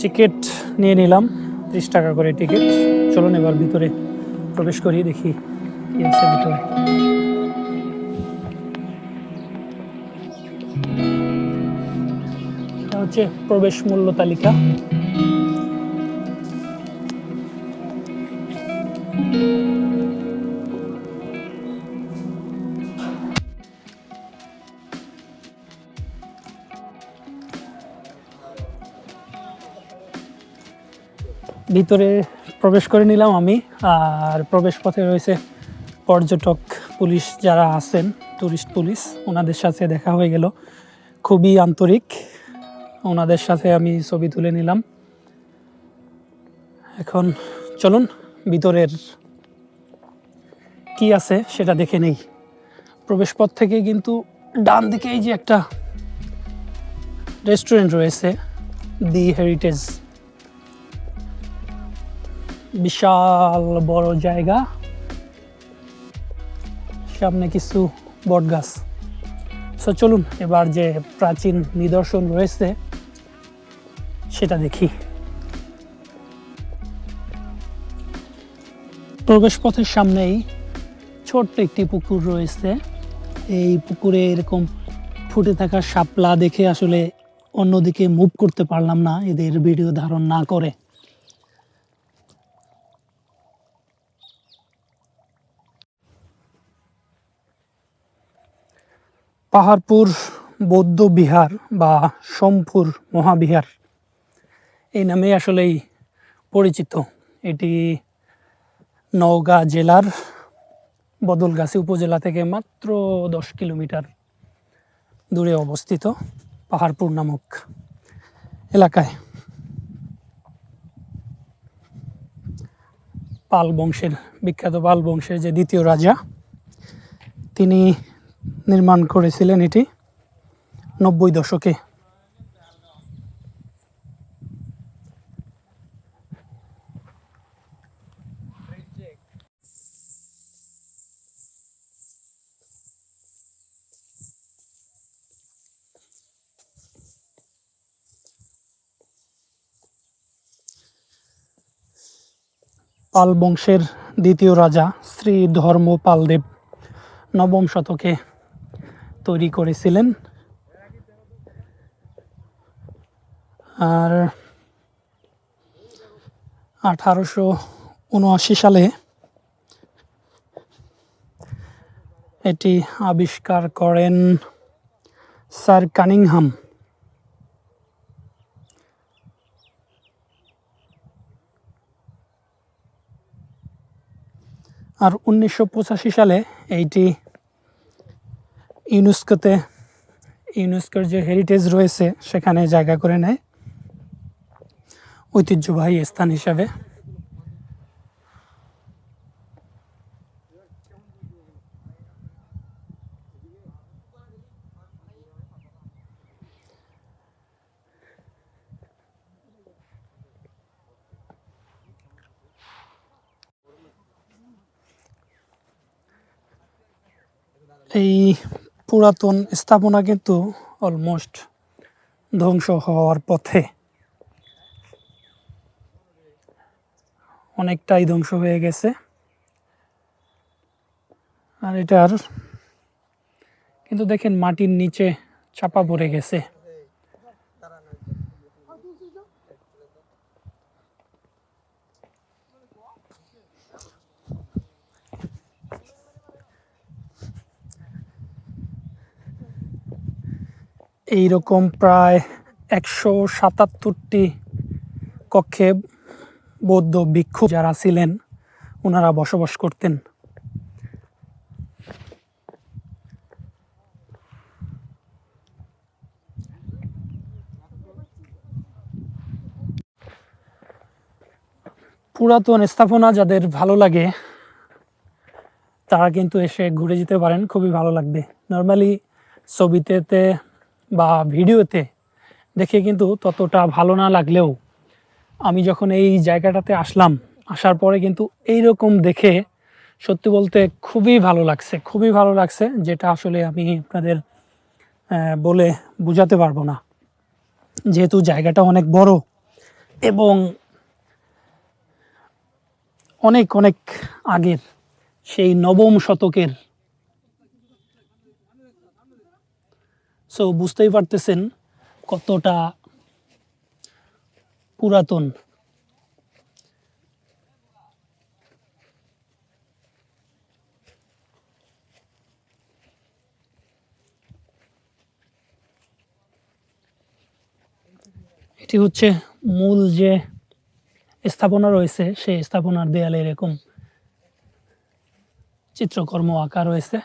Ticket নিয়ে নিলাম, ত্রিশ টাকা করে টিকিট। চলুন এবার ভিতরে প্রবেশ করিয়ে দেখি ভিতরে। এটা হচ্ছে প্রবেশ মূল্য তালিকা। ভিতরে প্রবেশ করে নিলাম আমি, আর প্রবেশ পথে রয়েছে পর্যটক, পুলিশ যারা আছেন টুরিস্ট পুলিশ, ওনাদের সাথে দেখা হয়ে গেল। খুবই আন্তরিক, ওনাদের সাথে আমি ছবি তুলে নিলাম। এখন চলুন, ভিতরের কি আছে সেটা দেখে নেই। প্রবেশ পথ থেকে কিন্তু ডান দিকে এই যে একটা রেস্টুরেন্ট রয়েছে দি হেরিটেজ বিশাল বড় জায়গা। সামনে কিছু বট গাছ সো চলুন এবার যে প্রাচীন নিদর্শন রয়েছে, সেটা দেখি। প্রবেশ পথের সামনেই ছোট্ট একটি পুকুর রয়েছে। এই পুকুরে এরকম ফুটে থাকা শাপলা দেখে আসলে অন্যদিকে মুভ করতে পারলাম না, এদের ভিডিও ধারণ না করে। পাহাড়পুর, বৌদ্ধ বিহার বা সোমপুর মহাবিহার। এই নামে আসলেই পরিচিত। এটি নওগাঁ জেলার বদলগাছি উপজেলা থেকে মাত্র দশ কিলোমিটার দূরে অবস্থিত পাহাড়পুর নামক এলাকায়। পাল বংশের, বিখ্যাত পাল বংশের যে দ্বিতীয় রাজা, তিনি নির্মাণ করেছিলেন এটি নব্বই দশকে। পাল বংশের দ্বিতীয় রাজা শ্রী ধর্ম পালদেব নবম শতকে তৈরি করেছিলেন। আর আঠারোশো উনআশি সালে এটি আবিষ্কার করেন স্যার কানিংহাম। আর উনিশশো পঁচাশি সালে এইটি ইউনেস্কোতে ইউনেস্কোর যে হেরিটেজ রয়েছে সেখানে জায়গা করে নেয়। ঐতিহ্যবাহী স্থান হিসাবে। এই পুরাতন স্থাপনা কিন্তু অলমোস্ট ধ্বংস হওয়ার পথে। অনেকটাই ধ্বংস হয়ে গেছে। আর এটার কিন্তু দেখেন মাটির নিচে চাপা পড়ে গেছে। এইরকম প্রায় একশো সাতাত্তরটি কক্ষে বৌদ্ধ ভিক্ষু যারা ছিলেন, ওনারা বসবাস করতেন। পুরাতন স্থাপনা যাদের ভালো লাগে, তারা কিন্তু এসে ঘুরে যেতে পারেন, খুবই ভালো লাগবে। নর্মালি ছবিতে বা ভিডিওতে দেখে কিন্তু ততটা ভালো না লাগলেও আমি যখন এই জায়গাটাতে আসলাম, আসার পরে কিন্তু এই রকম দেখে সত্যি বলতে খুবই ভালো লাগছে, খুবই ভালো লাগছে যেটা আসলে আমি আপনাদের বলে বোঝাতে পারব না। যেহেতু জায়গাটা অনেক বড় এবং অনেক অনেক আগের সেই নবম শতকের সো বুঝতেই পারতেছেন কতটা পুরাতন। এটি হচ্ছে মূল যে স্থাপনা রয়েছে, সেই স্থাপনার দেয়ালে এরকম চিত্রকর্ম আঁকা রয়েছে।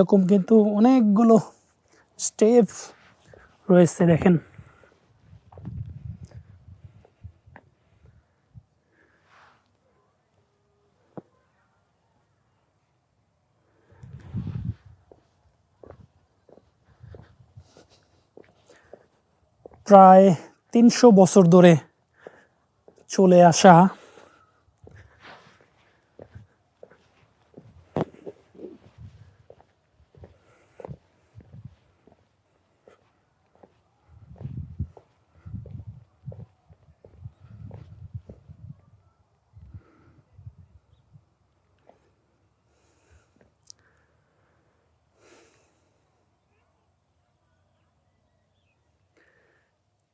এরকম কিন্তু অনেকগুলো স্টেপ রয়েছে দেখেন। প্রায় তিনশো বছর ধরে চলে আসা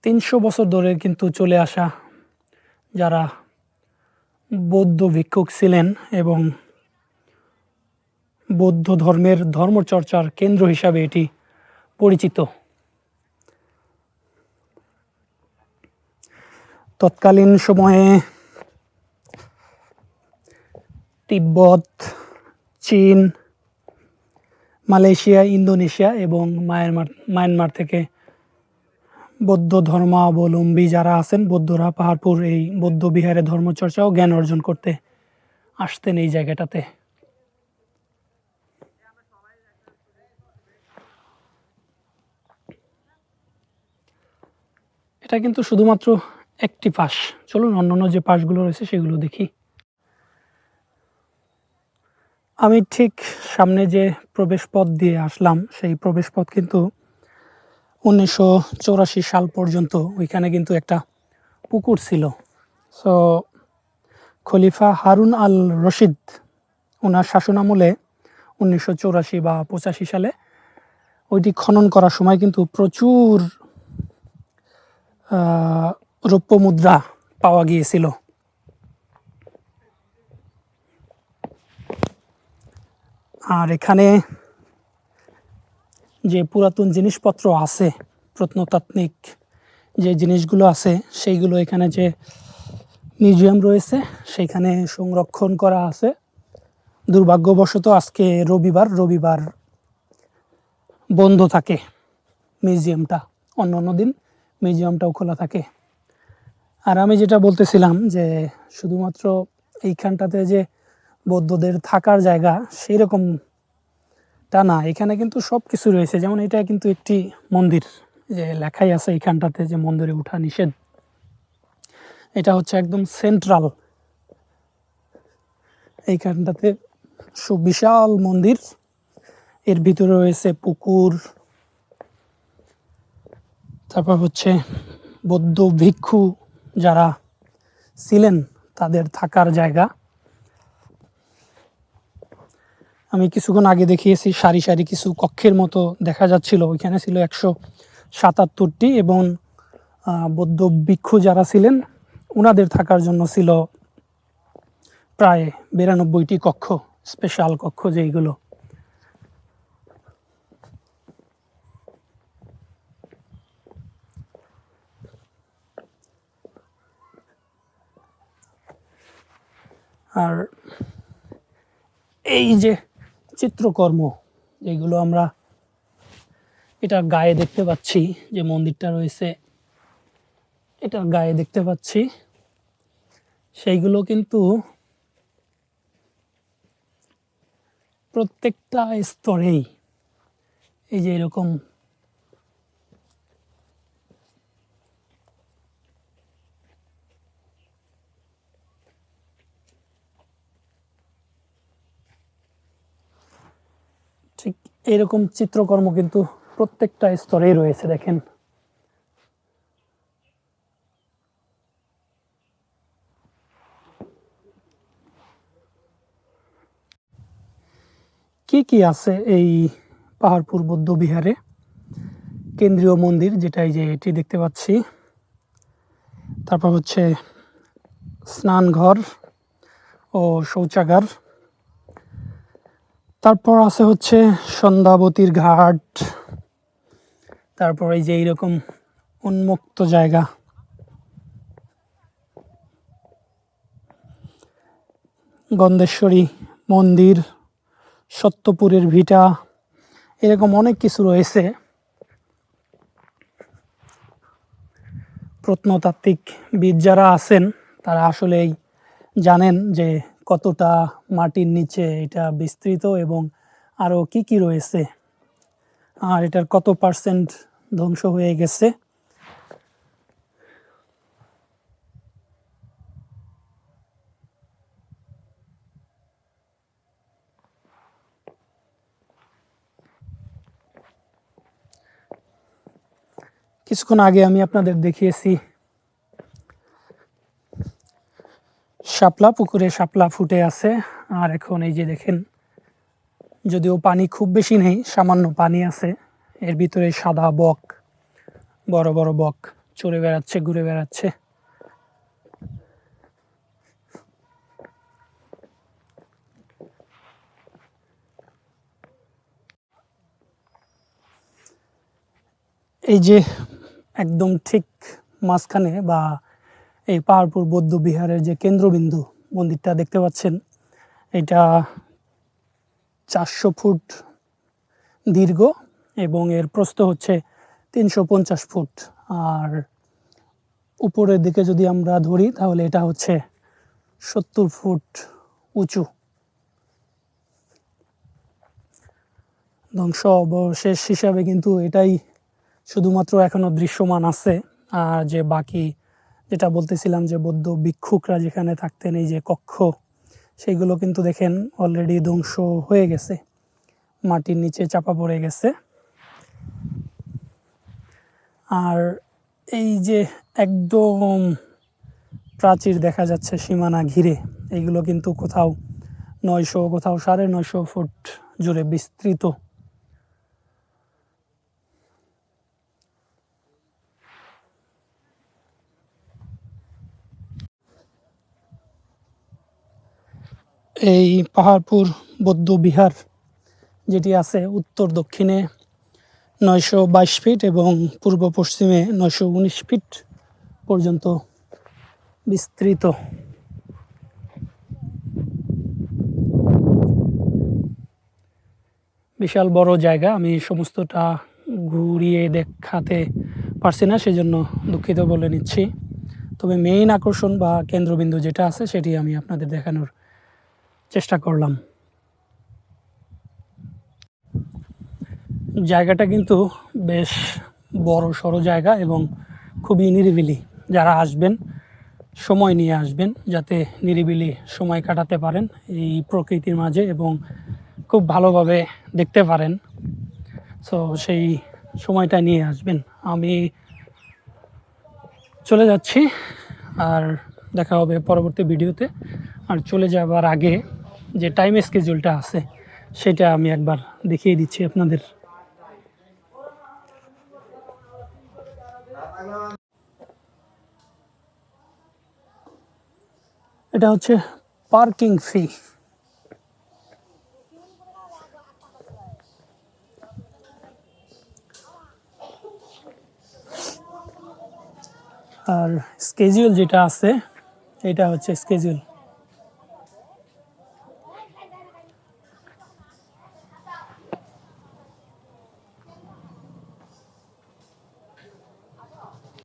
তিনশো বছর ধরে কিন্তু চলে আসা যারা বৌদ্ধ ভিক্ষুক ছিলেন এবং বৌদ্ধ ধর্মের ধর্মচর্চার কেন্দ্র হিসাবে এটি পরিচিত। তৎকালীন সময়ে তিব্বত, চীন, মালয়েশিয়া, ইন্দোনেশিয়া এবং মায়ানমার মায়ানমার থেকে বৌদ্ধ ধর্মাবলম্বী যারা আছেন, বৌদ্ধরা পাহাড়পুর এই বৌদ্ধ বিহারে ধর্মচর্চা ও জ্ঞান অর্জন করতে আসতেন এই জায়গাটাতে। এটা কিন্তু শুধুমাত্র একটি পাশ। চলুন অন্যান্য যে পাশগুলো রয়েছে সেগুলো দেখি। আমি ঠিক সামনে যে প্রবেশ পথ দিয়ে আসলাম, সেই প্রবেশ পথ কিন্তু উনিশশো সাল পর্যন্ত ওইখানে কিন্তু একটা পুকুর ছিল। সো খলিফা হারুন আল রশিদ ওনার শাসনামলে উনিশশো চৌরাশি বা পঁচাশি সালে ওইটি খনন করার সময় কিন্তু প্রচুর রৌপ্য মুদ্রা পাওয়া গিয়েছিল। আর এখানে যে পুরাতন জিনিসপত্র আছে, প্রত্নতাত্ত্বিক যে জিনিসগুলো আছে, সেইগুলো এখানে যে মিউজিয়াম রয়েছে, সেইখানে সংরক্ষণ করা আছে। দুর্ভাগ্যবশত আজকে রবিবার রবিবার বন্ধ থাকে মিউজিয়ামটা, অন্য অন্য দিন মিউজিয়ামটাও খোলা থাকে। আর আমি যেটা বলতেছিলাম যে শুধুমাত্র এইখানটাতে যে বৌদ্ধদের থাকার জায়গা সেই রকম তা না, এখানে কিন্তু সব কিছু রয়েছে। যেমন এটা কিন্তু একটি মন্দির, যে লেখাই আছে এখানটাতে যে মন্দিরে ওঠা নিষেধ। এটা হচ্ছে একদম সেন্ট্রাল এইখানটাতে। সুবিশাল মন্দির। এর ভিতরে রয়েছে পুকুর। তারপর হচ্ছে বৌদ্ধ ভিক্ষু যারা ছিলেন, তাদের থাকার জায়গা। আমি কিছুক্ষণ আগে দেখিয়েছি, সারি সারি কিছু কক্ষের মতো দেখা যাচ্ছিল। ওইখানে ছিল একশো সাতাত্তরটি এবং বৌদ্ধ ভিক্ষু যারা ছিলেন ওনাদের থাকার জন্য ছিল প্রায় বিরানব্বইটি কক্ষ, স্পেশাল কক্ষ যেইগুলো। আর এই যে চিত্রকর্ম, যেগুলো আমরা এটার গায়ে দেখতে পাচ্ছি, যে মন্দিরটা রয়েছে, এটার গায়ে দেখতে পাচ্ছি, সেইগুলো কিন্তু প্রত্যেকটা স্তরেই এই যে এরকম ঠিক এরকম চিত্রকর্ম কিন্তু প্রত্যেকটা স্তরেই রয়েছে, দেখেন। কি কি আছে এই পাহাড়পুর বৌদ্ধ বিহারে? কেন্দ্রীয় মন্দির, যেটা এই যে এটি দেখতে পাচ্ছি। তারপর হচ্ছে স্নানঘর ও শৌচাগার। তারপর আছে হচ্ছে সন্ধ্যাবতীর ঘাট। তারপর এই যে এইরকম উন্মুক্ত জায়গা। গন্ধেশ্বরী মন্দির, সত্যপুরের ভিটা, এরকম অনেক কিছু রয়েছে। প্রত্নতাত্ত্বিক বিদ যারা আছেন, তারা আসলেই জানেন যে কতটা মাটির নিচে এটা বিস্তৃত এবং আরও কি কি রয়েছে? আর এটার কত পার্সেন্ট ধ্বংস হয়ে গেছে? কিছুক্ষণ আগে আমি আপনাদের দেখিয়েছি শাপলা, পুকুরে শাপলা ফুটে আছে। আর এখন এই যে দেখেন, যদিও পানি খুব বেশি নেই, সামান্য পানি আছে। এর ভিতরে সাদা বক, বড় বড় বক চড়ে বেড়াচ্ছে, ঘুরে বেড়াচ্ছে। এই যে একদম ঠিক মাঝখানে বা এই পাহাড়পুর বৌদ্ধ বিহারের যে কেন্দ্রবিন্দু মন্দিরটা দেখতে পাচ্ছেন, এটা চারশো ফুট দীর্ঘ এবং এর প্রস্থ হচ্ছে তিনশো পঞ্চাশ ফুট। আর উপরের দিকে যদি আমরা ধরি, তাহলে এটা হচ্ছে সত্তর ফুট উঁচু। ধ্বংস অবশেষ হিসাবে কিন্তু এটাই শুধুমাত্র এখনও দৃশ্যমান আছে। আর যে বাকি যেটা বলতেছিলাম যে বৌদ্ধ ভিক্ষুকরা যেখানে থাকতেন, এই যে কক্ষ সেইগুলো কিন্তু দেখেন অলরেডি ধ্বংস হয়ে গেছে। মাটির নিচে চাপা পড়ে গেছে। আর এই যে একদম প্রাচীর দেখা যাচ্ছে সীমানা ঘিরে এইগুলো কিন্তু কোথাও নয়শো, কোথাও সাড়ে নয়শো ফুট জুড়ে বিস্তৃত। এই পাহাড়পুর, বৌদ্ধ বিহার যেটি আছে উত্তর দক্ষিণে নয়শো বাইশ ফিট এবং পূর্ব পশ্চিমে নয়শো উনিশ ফিট পর্যন্ত বিস্তৃত। বিশাল বড় জায়গা, আমি সমস্তটা ঘুরিয়ে দেখাতে পারছি না, সেজন্য দুঃখিত বলে নিচ্ছি। তবে মেইন আকর্ষণ বা কেন্দ্রবিন্দু যেটা আছে, সেটি আমি আপনাদের দেখানোর চেষ্টা করলাম। জায়গাটা কিন্তু বেশ বড় সড়ো জায়গা এবং খুবই নিরিবিলি। যারা আসবেন, সময় নিয়ে আসবেন যাতে নিরিবিলি সময় কাটাতে পারেন এই প্রকৃতির মাঝে এবং খুব ভালোভাবে দেখতে পারেন। সো সেই সময়টা নিয়ে আসবেন। আমি চলে যাচ্ছি আর দেখা হবে পরবর্তী ভিডিওতে। আর চলে যাবার আগে যে টাইম স্কেজুলটা আছে, সেটা আমি একবার দেখিয়ে দিচ্ছি আপনাদের। এটা হচ্ছে পার্কিং ফি আর স্কেজুল যেটা আছে, এটা হচ্ছে স্কেজুল